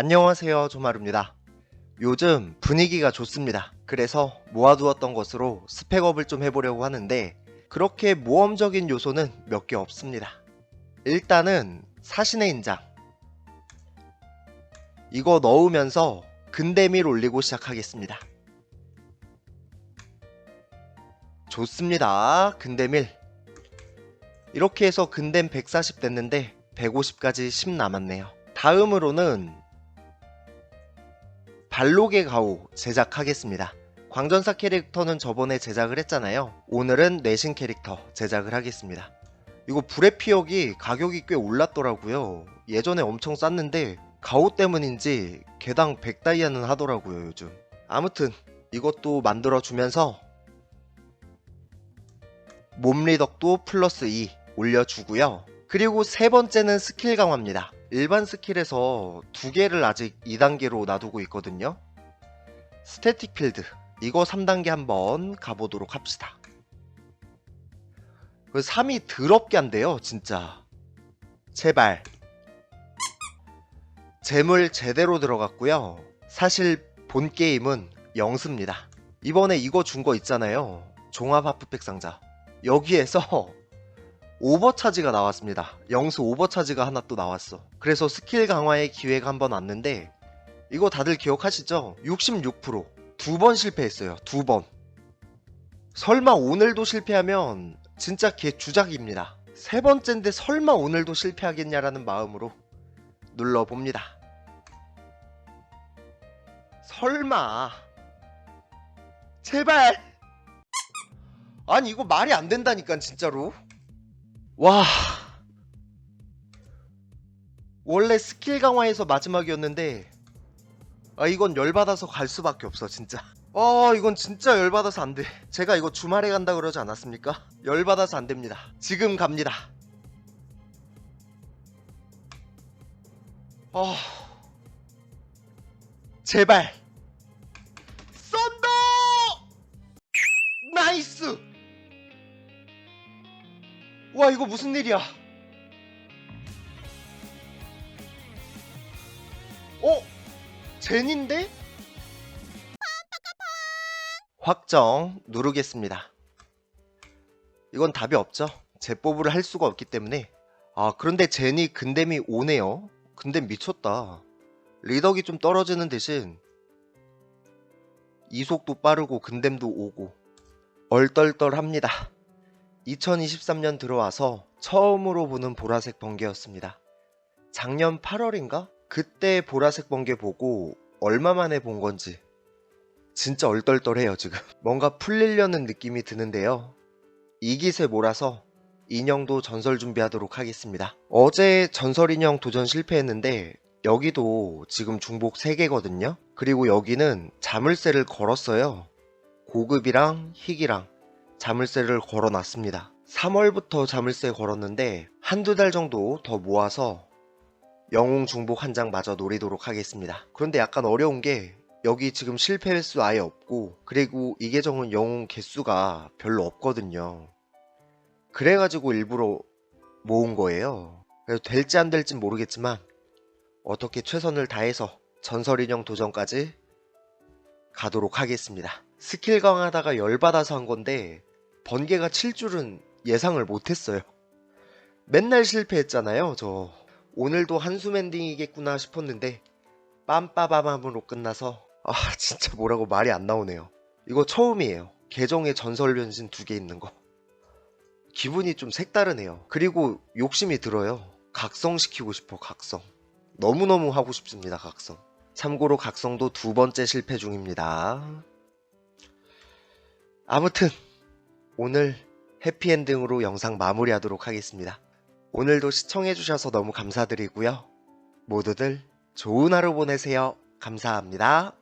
안녕하세요 조마루입니다. 요즘 분위기가 좋습니다. 그래서 모아두었던 것으로 스펙업을 좀 해보려고 하는데 그렇게 모험적인 요소는 몇 개 없습니다. 일단은 사신의 인장 이거 넣으면서 근대밀 올리고 시작하겠습니다. 좋습니다. 근대밀 이렇게 해서 근댐 140 됐는데 150까지 10 남았네요. 다음으로는 발록의 가오 제작하겠습니다. 광전사 캐릭터는 저번에 제작을 했잖아요. 오늘은 뇌신 캐릭터 제작을 하겠습니다. 이거 불의 피역이 가격이 꽤 올랐더라고요. 예전에 엄청 쌌는데 가오 때문인지 개당 100다이아는 하더라고요 요즘. 아무튼 이것도 만들어주면서 몸리덕도 플러스 2 올려주고요. 그리고 세 번째는 스킬 강화입니다. 일반 스킬에서 두 개를 아직 2단계로 놔두고 있거든요. 스태틱 필드 이거 3단계 한번 가보도록 합시다. 그 3이 더럽게 한대요 진짜. 제발. 재물 제대로 들어갔고요. 사실 본 게임은 영수입니다. 이번에 이거 준 거 있잖아요. 종합 하프팩 상자. 여기에서 오버차지가 나왔습니다. 영수 오버차지가 하나 또 나왔어. 그래서 스킬 강화의 기회가 한번 왔는데 이거 다들 기억하시죠? 66%. 두 번 실패했어요. 두 번. 설마 오늘도 실패하면 진짜 개 주작입니다. 세 번째인데 설마 오늘도 실패하겠냐라는 마음으로 눌러봅니다. 설마. 제발. 아니 이거 말이 안 된다니까 진짜로. 와. 원래 스킬 강화에서 마지막이었는데 아 이건 열받아서 갈 수밖에 없어 진짜. 아 이건 진짜 열받아서 안 돼. 제가 이거 주말에 간다 그러지 않았습니까? 열받아서 안 됩니다. 지금 갑니다. 아 제발 와 이거 무슨 일이야? 어? 젠인데? 확정. 누르겠습니다. 이건 답이 없죠? 재뽑을 할 수가 없기 때문에. 아 그런데 젠이 근댐이 오네요. 근댐 미쳤다. 리덕이 좀 떨어지는 대신 이속도 빠르고 근댐도 오고 얼떨떨합니다 2023년 들어와서 처음으로 보는 보라색 번개였습니다. 작년 8월인가? 그때 보라색 번개 보고 얼마 만에 본 건지 진짜 얼떨떨해요 지금. 뭔가 풀리려는 느낌이 드는데요. 이깃에 몰아서 인형도 전설 준비하도록 하겠습니다. 어제 전설 인형 도전 실패했는데 여기도 지금 중복 3개거든요. 그리고 여기는 자물쇠를 걸었어요. 고급이랑 희귀랑 자물쇠를 걸어 놨습니다. 3월부터 자물쇠 걸었는데 한두 달 정도 더 모아서 영웅 중복 한 장 마저 노리도록 하겠습니다. 그런데 약간 어려운 게 여기 지금 실패 횟수 아예 없고 그리고 이 계정은 영웅 개수가 별로 없거든요. 그래가지고 일부러 모은 거예요. 그래서 될지 안 될지 모르겠지만 어떻게 최선을 다해서 전설 인형 도전까지 가도록 하겠습니다. 스킬 강하다가 열받아서 한 건데 번개가 칠 줄은 예상을 못했어요. 맨날 실패했잖아요, 저. 오늘도 한숨 엔딩이겠구나 싶었는데 빰빠바밤으로 끝나서 아 진짜 뭐라고 말이 안 나오네요. 이거 처음이에요. 계정에 전설 변신 두 개 있는 거. 기분이 좀 색다르네요. 그리고 욕심이 들어요. 각성시키고 싶어, 각성. 너무너무 하고 싶습니다, 각성. 참고로 각성도 두 번째 실패 중입니다. 아무튼 오늘 해피엔딩으로 영상 마무리하도록 하겠습니다. 오늘도 시청해주셔서 너무 감사드리고요. 모두들 좋은 하루 보내세요. 감사합니다.